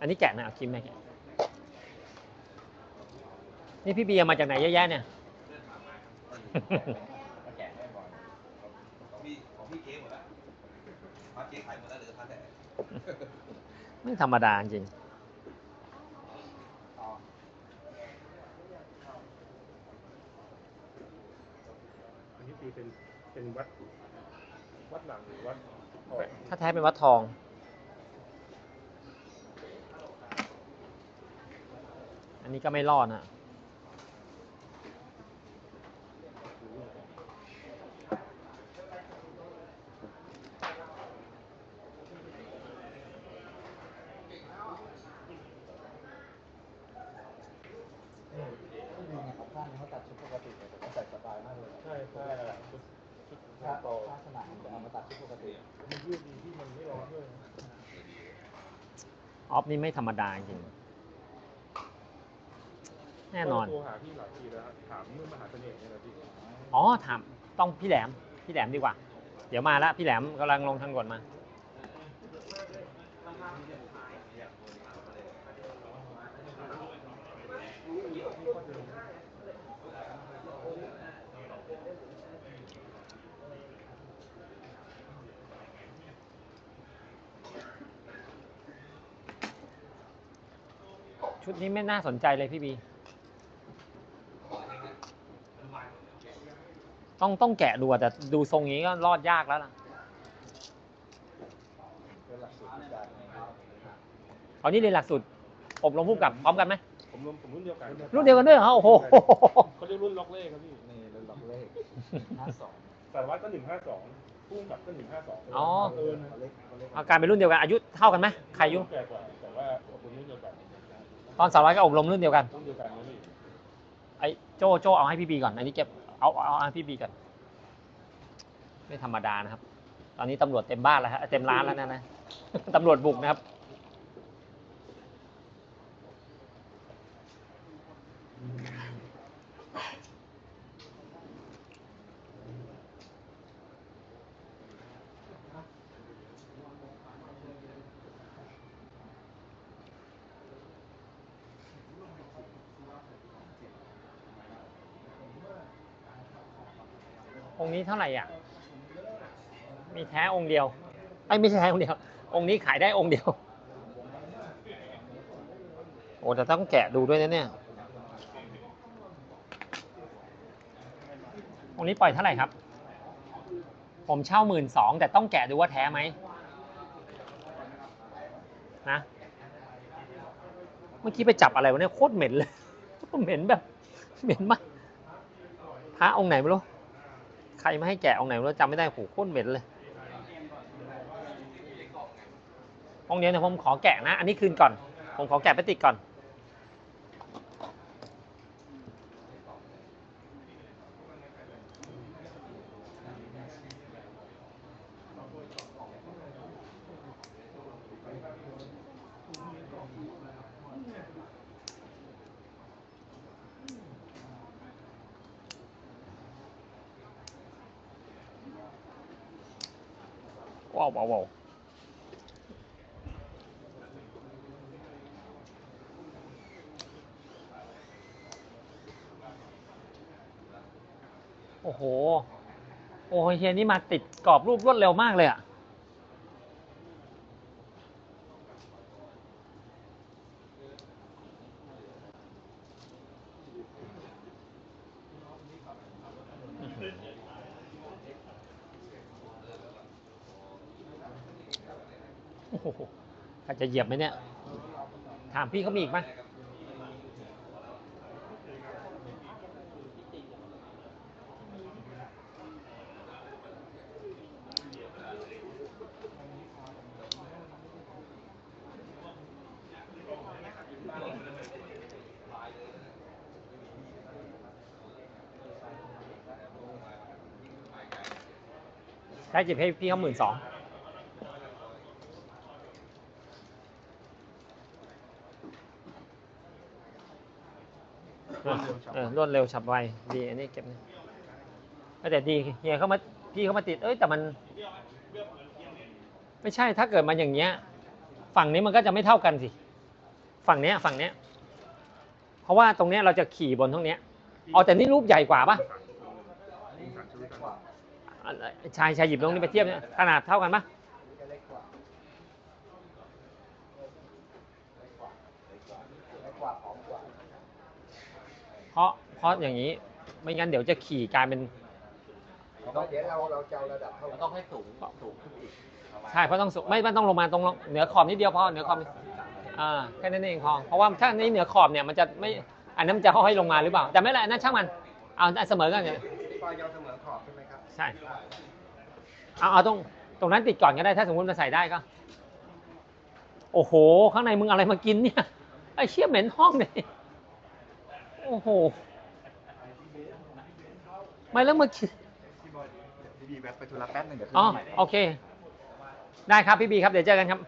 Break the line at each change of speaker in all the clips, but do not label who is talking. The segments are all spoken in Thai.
อันนี้แกะนะเอาครีมแม่แกะนี่พี่เบียร์มาจากไหนเยอะแยะเนี่ย
มาแกะให้ก่อนของพี่ของพี่เก๊หมดแล้วพาเก๊ขายหมดแล้วเหลือพาแต่
ไม่ธรรมดาจริง
อันนี้ตีเป็นเป็นวัด วัดหลังหรือวัดทอง
ถ้าแท้เป็นวัดทอง อันนี้ก็ไม่รอดนะ
ของข้างเขาตัดชุดปกติเลยแต่เขาใส่สบายมากเลย
ใช่ใช่ชุดชุด
ถ้า
โต
ถ้าสนามจะเอามาตัดชุดปกติ
มันยืดดีที่มันไม่ร้อนด้วยนะ
ออฟนี่ไม่ธรรมดาจริง แน่นอน
โทรหาพี่หลายทีแล้วถามเมื่อมหาเสน่ห์เนี่ยนะพี่
อ๋อถามต้องพี่แหลม พี่แหลมดีกว่า เดี๋ยวมาแล้วพี่แหลมกำลังลงทางด่วนมา ชุดนี้ไม่น่าสนใจเลยพี่บี ต้องต้องแกะดูอะแต่ดูทรงนี้ก็รอดยากแล้วล่ะ
เป็นหลักสูตรที่การ
เอานี่เรียนหลักสูตรอบรมผู้กำกับพร้อมกันไหม
ผมรุ่นผมรุ่นเดียวกัน
รุ่นเดียวกันด้วยเหรอโอ้โห
เขาเรียกรุ่นล็อกเล่ครับพี่
นี่เราล็อกเลขห้าสอง
สารวัตรก็หนึ่งห้าสองผู้กำกับก็หนึ่งห้าสอง
อ๋อ
เออนะ
เขาเล็กเขาเล็ก
อาการเป็นรุ่นเดียวกันอายุเท่ากันไหมใครอายุ
แก่กว่าแต่ว่าผมรุ่นเดียวกัน
ตอนสาวร้อยก็อบรมรุ่นเดียวกัน
รุ่นเดียวกันนะพี่
ไอ้โจโจเอาให้พี่บีก่อนอันนี้เก็บ เอาเอาอาให้พี่บีก่อนไม่ธรรมดานะครับ ตอนนี้ตำรวจเต็มบ้านแล้วฮะเต็มร้านแล้วนะนะตำรวจบุกนะครับ องค์นี้เท่าไหร่อะ มีแท้องค์เดียวไอ้ไม่ใช่แท้องค์เดียว องค์นี้ขายได้องค์เดียว โอ้แต่ต้องแกะดูด้วยนะเนี่ย องค์นี้ปล่อยเท่าไหร่ครับ ผมเช่าหมื่นสองแต่ต้องแกะดูว่าแท้ไหมนะเมื่อกี้ไปจับอะไรวะเนี่ยโคตรเหม็นเลยเหม็นแบบ เหม็นมากพระองค์ไหนไม่รู้ รไม่ให้แกะองไหนเราจำไม่ได้โหโคตรเหม็นเลยองค์เดียวเนี่ยผมขอแกะนะ อันนี้คืนก่อน ผมขอแกะไปติดก่อนาวว้าวว้าโอ้โห โอ้โหเฮียนี่มาติดกรอบรูปรวดเร็วมากเลยอะอื้อหือโอ้โหอา จจะเหยียบไหมเนี่ย ถามพี่เขามีอีกไหมได้จิบให้พี่เขาหมื่นสอง เออรวดเร็วฉับไวดีอันนี้เก็บนะเออแต่ดีเฮียเขามาพี่เขามาติด เอ้ยแต่มัน ไม่ใช่ถ้าเกิดมันอย่างเงี้ย ฝั่งนี้มันก็จะไม่เท่ากันสิ ฝั่งเนี้ยฝั่งเนี้ย เพราะว่าตรงเนี้ยเราจะขี่บนตรงเนี้ยอ๋อแต่นี่รูปใหญ่กว่าปะ
ยิงสันชูกัน
อะชายชายหยิบตรงนี้ไปเทียบเนี่ยขนาดเท่ากันปะ
จะเล็กกว่าเล็กกว่าเล็กกว่าของกว่า
เพ ราะเพราะอย่างนี้ ไม่งั้นเดี๋ยวจะขี่กลายเป็น
เพราะเดี๋ยวเราเราจะเอาระดับเท่า
มัน
กั
ต้อนงให้สูงสูงขึ้นอีก
ใช่เพราะต้องสูงไม่ไม่ต้องลงมาตรงเหนือขอบนิดเดียวพอเหนือขอบอ่าแค่นั้นเองพอเพราะว่าถ้านี่เหนือขอบเนี่ยมันจะไม่อันนั้นมันจะค่อยๆลงมาหรือเปล่า แต่ไม่เป็นไรอันนั่นช่างมันเอาเสมอกันเนี่ย
พี่ปอยาวเสมอขอบใช่ไหมครับ
ใช่เอาเอาตรงตรงนั้นติดก่อนก็ได้ถ้าสมมติมันใส่ได้ก็ โอ้โห ข้างในมึงอะไรมากินเนี่ยไอ้เชี่ยเหม็นห้องเลย โอ้โห ไม่แล้วมากิน
พี่บอยพี่บีแบ็คไปธุระแป๊บหนึงเดี๋ยวขึ้น
อ๋อ
มาใหม่
โอเค ได้ครับพี่บีครับเดี๋ยวเจอกันครับ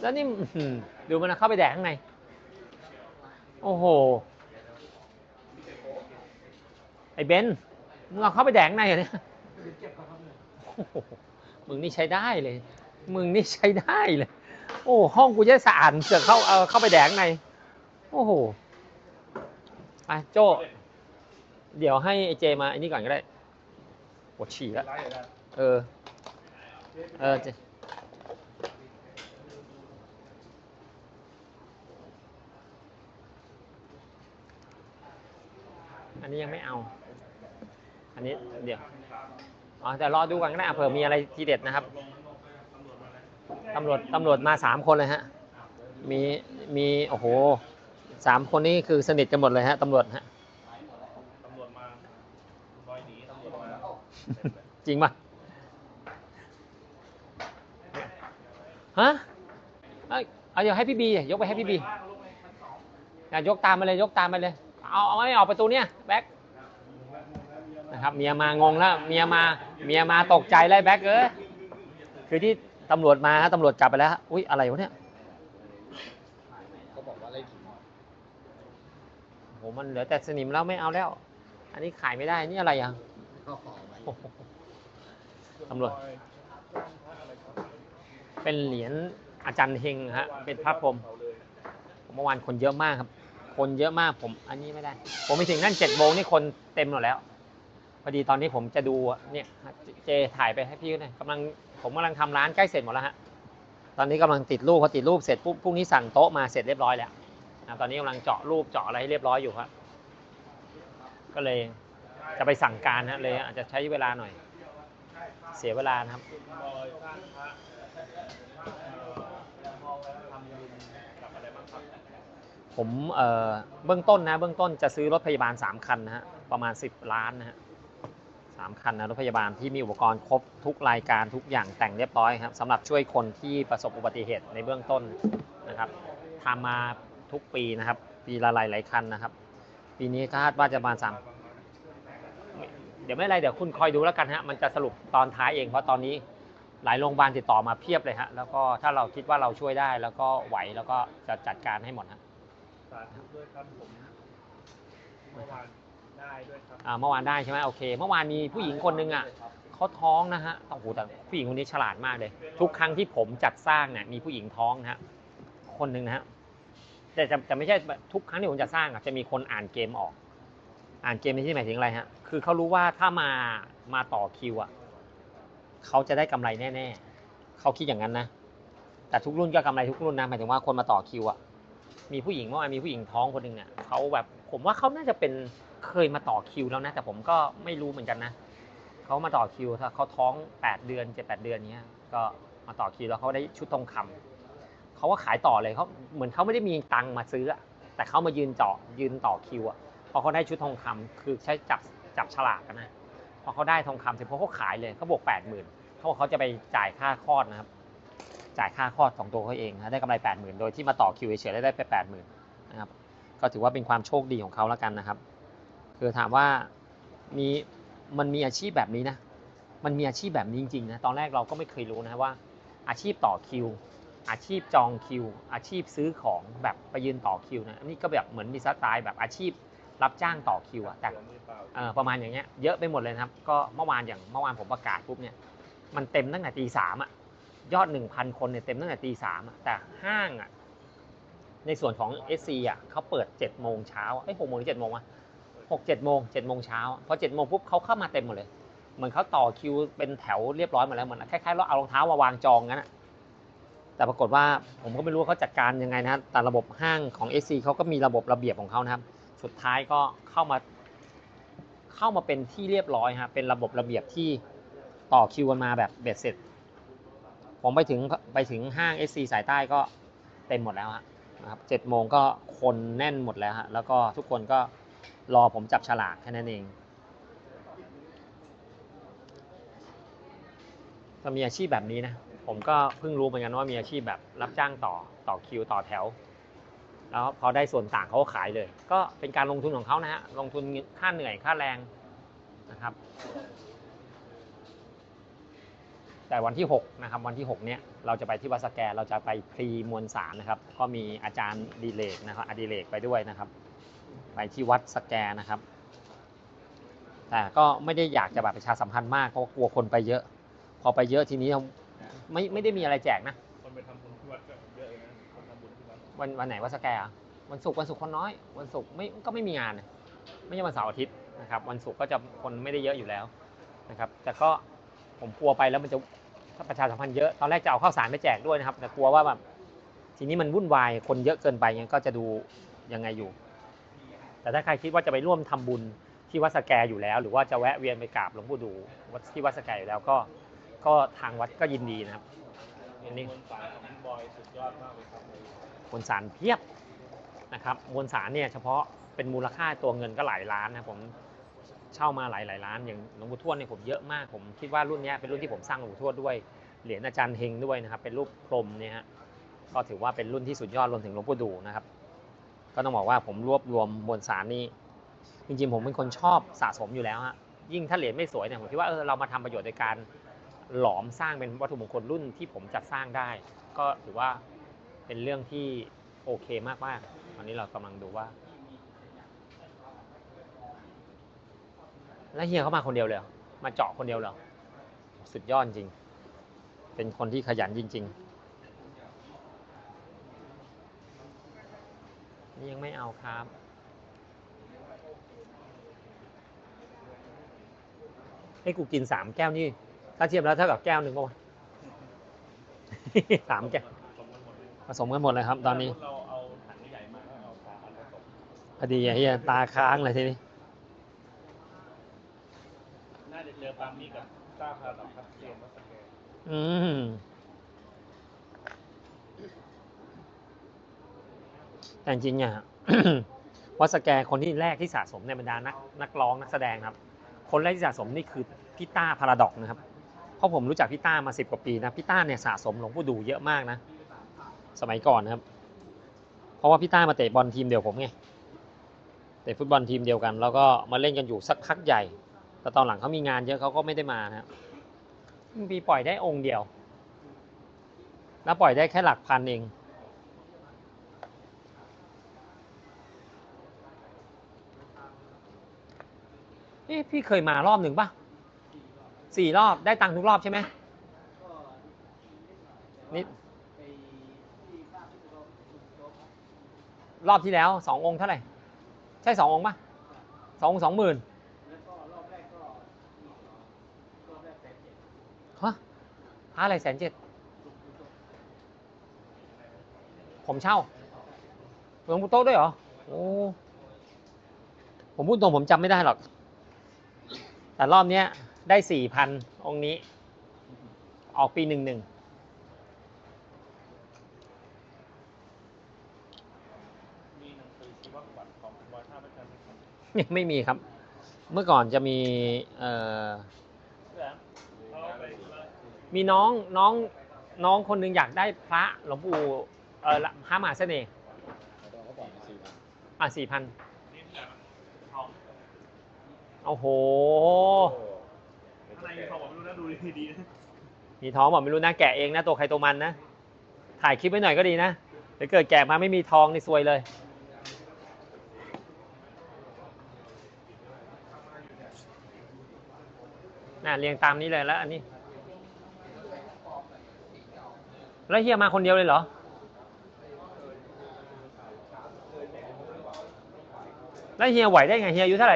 แล้วนี่อื้อหือดูมันนะเข้าไปแดกข้างใน โอ้โห ไอ้เบนซ์มึงเอาเข้าไปแดกข้างในเหรอเนี่ยโอ้โหมึงนี่ใช้ได้เลย มึงนี่ใช้ได้เลย โอ้ห้องกูจะสะอาดเสือกเข้าเอาเข้าไปแดกข้างใน โอ้โห ไปโจ เดี๋ยวให้ไอเจมาไอ้นี่ก่อนก็ได้ปวดฉี่แล้ว
เลยนะ
เออ เออเจอันนี้ยังไม่เอา อันนี้เดี๋ยว อ๋อแต่รอดูก่อนก็ได้อะเผื่อมีอะไรทีเด็ดนะครับ ตำรวจตำรวจมาสามคนเลยฮะ มี มี โอ้โห สามคนนี้คือสนิทกันหมดเลยฮะตำรวจฮะ
ตำรวจมาลอยหนีตำรวจมา
จริงป่ะฮะเอ้ยเอาเดี๋ยวให้พี่บียกไปให้พี่บีอย่ายกตามมาเลยยกตามมาเลย เอาเอาไม่ออกประตูเนี่ยแบ็คนะครับเมียมางงแล้วเมียมาเมียมาตกใจเลยแบ็คเอ้ยคือที่ตำรวจมาฮะตำรวจจับไปแล้วฮะอุ้ยอะไรวะเนี่ย
เขาบอกว่าไล่ผี
โหมันเหลือแต่สนิมแล้วไม่เอาแล้ว อันนี้ขายไม่ได้นี่อะไรอะ
ก็ขอไว้
โอ้โหตำรวจเป็นเหรียญอาจารย์เฮงฮะเป็นพระพรหมเมื่อวานคนเยอะมากครับ คนเยอะมากผม อันนี้ไม่ได้ ผมไปถึงนั่นเจ็ดโมงนี่คนเต็มหมดแล้วพอดีตอนนี้ผมจะดูอะเนี่ยเจถ่ายไปให้พี่หน่อยกำลังผมกำลังทำร้านใกล้เสร็จหมดแล้วฮะตอนนี้กำลังติดรูปพอติดรูปเสร็จปุ๊บพรุ่งนี้สั่งโต๊ะมาเสร็จเรียบร้อยแล้ว นะตอนนี้กำลังเจาะรูปเจาะอะไรให้เรียบร้อยอยู่ครับ ก็เลยจะไปสั่งการนะเลยอาจจะใช้เวลาหน่อย เสียเวลานะครับผมเเบื้องต้นนะเบื้องต้นจะซื้อรถพยาบาล 3 คันนะฮะประมาณ 10 ล้านนะฮะสามคันนะรถพยาบาลที่มีอุปกรณ์ครบทุกรายการทุกอย่างแต่งเรียบร้อยครับสำหรับช่วยคนที่ประสบอุบัติเหตุในเบื้องต้นนะครับทำมา ทุกปีนะครับ ปีละหลายหลายๆคันนะครับ ปีนี้คาดว่าจะประมาณสามเดี๋ยวไม่เป็นไรเดี๋ยวคุณคอยดูแล้วกันฮะมันจะสรุปตอนท้ายเองเพราะตอนนี้หลายโรงพยาบาลติดต่อมาเพียบเลยฮะแล้วก็ถ้าเราคิดว่าเราช่วยได้แล้วก็ไหวแล้วก็จะจัดการให้หมดฮะ
สาธุด้วยครับผมเมื่อวานได้ด้วยครับ
อ่าเมื่อวานได้ใช่ไหมโอเค เมื่อวานมีผู้หญิงคนหนึ่งอะเขาท้องนะฮะโอ้โหแต่ผู้หญิงคนนี้ฉลาดมากเลย ทุกครั้งที่ผมจัดสร้างเนี่ยมีผู้หญิงท้องนะฮะคนหนึ่งนะฮะ แต่จะจะไม่ใช่ทุกครั้งที่ผมจะสร้างอะจะมีคนอ่านเกมออก อ่านเกมในที่หมายถึงอะไรฮะ คือเขารู้ว่าถ้ามามาต่อคิวอะเขาจะได้กำไรแน่ๆเขาคิดอย่างนั้นนะ แต่ทุกรุ่นก็กำไรทุกรุ่นนะหมายถึงว่าคนมาต่อคิวอะมีผู้หญิงเมื่อวานมีผู้หญิงท้องคนหนึ่งเนี่ยเขาแบบผมว่าเขาน่าจะเป็นเคยมาต่อคิวแล้วนะ แต่ผมก็ไม่รู้เหมือนกันนะเขามาต่อคิวถ้าเขาท้อง 8 เดือน7 8 เดือนเนี้ยก็มาต่อคิวแล้วเขาได้ชุดทองคำ เขาก็ขายต่อเลยเขาเหมือนเขาไม่ได้มีตังค์มาซื้ออะแต่เขามายืนเจาะยืนต่อคิวอะพอเขาได้ชุดทองคำคือใช้จับจับฉลากกันนะพอเขาได้ทองคำเสร็จพอเขาขายเลยเขาบวก8 0,000เขาบอกเขาจะไปจ่ายค่าคลอดนะครับ จ่ายค่าคลอดของตัวเขาเองนะได้กำไร8 0,000โดยที่มาต่อคิวเฉยๆแล้ได้ไป8 0,000นะครับก็ถือว่าเป็นความโชคดีของเขาแล้วกันนะครับ คือถามว่ามีมันมีอาชีพแบบนี้นะ มันมีอาชีพแบบนี้จริงๆนะตอนแรกเราก็ไม่เคยรู้นะว่าอาชีพต่อคิว อาชีพจองคิว อาชีพซื้อของแบบไปยืนต่อคิวนะอันนี้ก็แบบเหมือนมีสไตล์แบบอาชีพรับจ้างต่อคิวอะแต่
ป
ระมาณอย่างเงี้ยเยอะไปหมดเลยนะครับ ก็เมื่อวานอย่างเมื่อวานผมประกาศปุ๊บเนี่ยมันเต็มตั้งแต่ตีสามอะยอดหนึ่งพันคนเนี่ยเต็มตั้งแต่ตีสามแต่ห้างอะในส่วนของ SC อะเขาเปิด7โมงเช้าเอ้ย6โมงหรือ7โมงวะ6 7โมง7โมงเช้าพอ7โมงปุ๊บเขาเข้ามาเต็มหมดเลย เหมือนเขาต่อคิวเป็นแถวเรียบร้อยหมาแล้วเหมือนคล้ายๆเราเอารองเท้ามาวางจองงั้นอะ แต่ปรากฏว่าผมก็ไม่รู้ว่าเขาจัดการยังไงนะแต่ระบบห้างของ SC เขาก็มีระบบระเบียบของเขานะครับ สุดท้ายก็เข้ามา เข้ามาเป็นที่เรียบร้อยฮะเป็นระบบระเบียบที่ต่อคิวกันมาแบบเบ็ดเสร็จ ผมไปถึงไปถึงห้าง SC สายใต้ก็เต็มหมดแล้วฮะนะครับเจ็ดโมงก็คนแน่นหมดแล้วฮะแล้วก็ทุกคนก็รอผมจับฉลากแค่นั้นเองถ้ามีอาชีพแบบนี้นะ ผมก็เพิ่งรู้เหมือนกันว่ามีอาชีพแบบรับจ้างต่อต่อคิวต่อแถว แล้วพอได้ส่วนต่างเขาก็ขายเลย ก็เป็นการลงทุนของเขานะฮะลงทุนค่าเหนื่อยค่าแรงนะครับ แต่วันที่6นะครับวันที่6เนี้ยเราจะไปที่วัดสแกเราจะไปพรีมวลสารนะครับ ก็มีอาจารย์ดีเลกนะครับอดิเลกไปด้วยนะครับ ไปที่วัดสแกนะครับ แต่ก็ไม่ได้อยากจะแบบประชาสัมพันธ์มากเพราะกลัวคนไปเยอะ พอไปเยอะทีนี้ ไม่ไม่ได้มีอะไรแจกนะ
คนไปทำบุญที่วัดก็เยอะเองนะคนทำบุญที่วัด
วันวันไหนวัดสแกร์อะวันศุกร์วันศุกร์คนน้อย วันศุกร์ไม่ก็ไม่มีงานนะไม่ใช่วันเสาร์อาทิตย์นะครับ วันศุกร์ก็จะคนไม่ได้เยอะอยู่แล้วนะครับ แต่ก็ผมกลัวไปแล้วมันจะถ้าประชาสัมพันธ์เยอะตอนแรกจะเอาข้าวสารไปแจกด้วยนะครับ แต่กลัวว่าแบบทีนี้มันวุ่นวายคนเยอะเกินไปเงี้ยก็จะดูยังไงอยู่ แต่ถ้าใครคิดว่าจะไปร่วมทำบุญที่วัดสแกร์อยู่แล้ว หรือว่าจะแวะเวียนไปกราบหลวงปู่ดูวัดที่วัดสแกร์อยู่แล้วก็ ก็ทางวัดก็ยินดีนะครับอันนี้
มวลสารของบอยสุดยอดมากเลยครับ
มวลสารเพียบนะครับมวลสารเนี่ยเฉพาะเป็นมูลค่าตัวเงินก็หลายล้านนะผมเช่ามาหลายหลายล้านอย่างหลวงปู่ทวดเนี่ยผมเยอะมากผมคิดว่ารุ่นนี้เป็นรุ่นที่ผมสร้างหลวงปู่ทวดด้วยเหรียญอาจารย์เฮงด้วยนะครับ เป็นรูปพรมเนี่ยฮะก็ถือว่าเป็นรุ่นที่สุดยอดรวมถึงหลวงปู่ดูนะครับ ก็ต้องบอกว่าผมรวบรวมมวลสารนี้จริงๆ ผมเป็นคนชอบสะสมอยู่แล้วฮะยิ่งถ้าเหรียญไม่สวยเนี่ยผมคิดว่าเออเรามาทำประโยชน์ในการ หลอมสร้างเป็นวัตถุมงคลรุ่นที่ผมจัดสร้างได้ ก็ถือว่าเป็นเรื่องที่โอเคมากๆวันนี้เรากำลังดูว่า แล้วเฮียเข้ามาคนเดียวเลยมาเจาะคนเดียวเหรอสุดยอดจริง เป็นคนที่ขยันจริง ๆนี่ยังไม่เอาครับ ให้กูกินสามแก้วนี่ ถ้าเทียบแล้วเท่ากับแก้วหนึ่งป่าวะสามแก้วผสมกันหมดเลยครับ ตอนนี้
เราเอาถังใหญ่มาแล้วเอาสารผสม
พอดีไอ้เฮียตาค้างเลยทีนี้
น่าจะเจอปาล์มนี่กับต้าพาราดอกครับเรียนวัดสแกน
อืมแต่จริงๆเนี่ยวัดสแกร์คนที่แรกที่สะสมในบรรดานักนักร้องนักแสดงครับ คนแรกที่สะสมนี่คือพี่ต้าพาราดอกนะครับเพ ราะผมรู้จักพี่ต้ามาสิบกว่าปีนะพี่ต้าเนี่ยสะสมหลวงปู่ดูเยอะมากนะ สมัยก่อนนะครับ เพราะว่าพี่ต้ามาเตะบอลทีมเดียวผมไงเตะฟุตบอลทีมเดียวกัน แล้วก็มาเล่นกันอยู่สักพักใหญ่ แต่ตอนหลังเขามีงานเยอะเขาก็ไม่ได้มานะครับปีปล่อยได้องค์เดียว แล้วปล่อยได้แค่หลักพันเองเอ๊ะพี่เคยมารอบหนึ่งปะ สี่รอบได้ตังค์ทุกรอบใช่ไหมนี่รอบที่แล้วสององค์เท่าไหร่ ใช่สององค์ปะสององค์สองหมื่นฮะพระอะไรแสนเจ็ดผมเช่าหลวงปู่โต๊ะด้วยเหรอโอ้ผมพูดตรงผมจำไม่ได้หรอก แต่รอบเนี้ย ได้สี่พันองค์นี้ ออกปีหนึ่งหนึ่ง
มีหนังสือชีวประวัติของคุณบอยท่าพระจันทร์ไหมครับ
ยังไม่มีครับ เมื่อก่อนจะมีเอ่อ
เพื่อเขาไป
มีน้องน้องน้องคนหนึงอยากได้พระหลวงปู่เออละพระมหาเสน่ห์อะสี่พัน
นี่แหละทอง
โอ้โห
ข้างใน มีท้องบอกไม่รู้นะดูดีๆน
มีท้องบอกไม่รู้นะแกะเองนะตัวใครตัวมันนะ ถ่ายคลิปไว้หน่อยก็ดีนะเดี๋ยวเกิดแกะมาไม่มีทองนี่ซวยเลย น่ะเรียงตามนี้เลยแล้วอันนี้ แล้วเฮียมาคนเดียวเลยเหรอแล้วเฮียไหวได้ไงเฮียอายุเท่าไหร่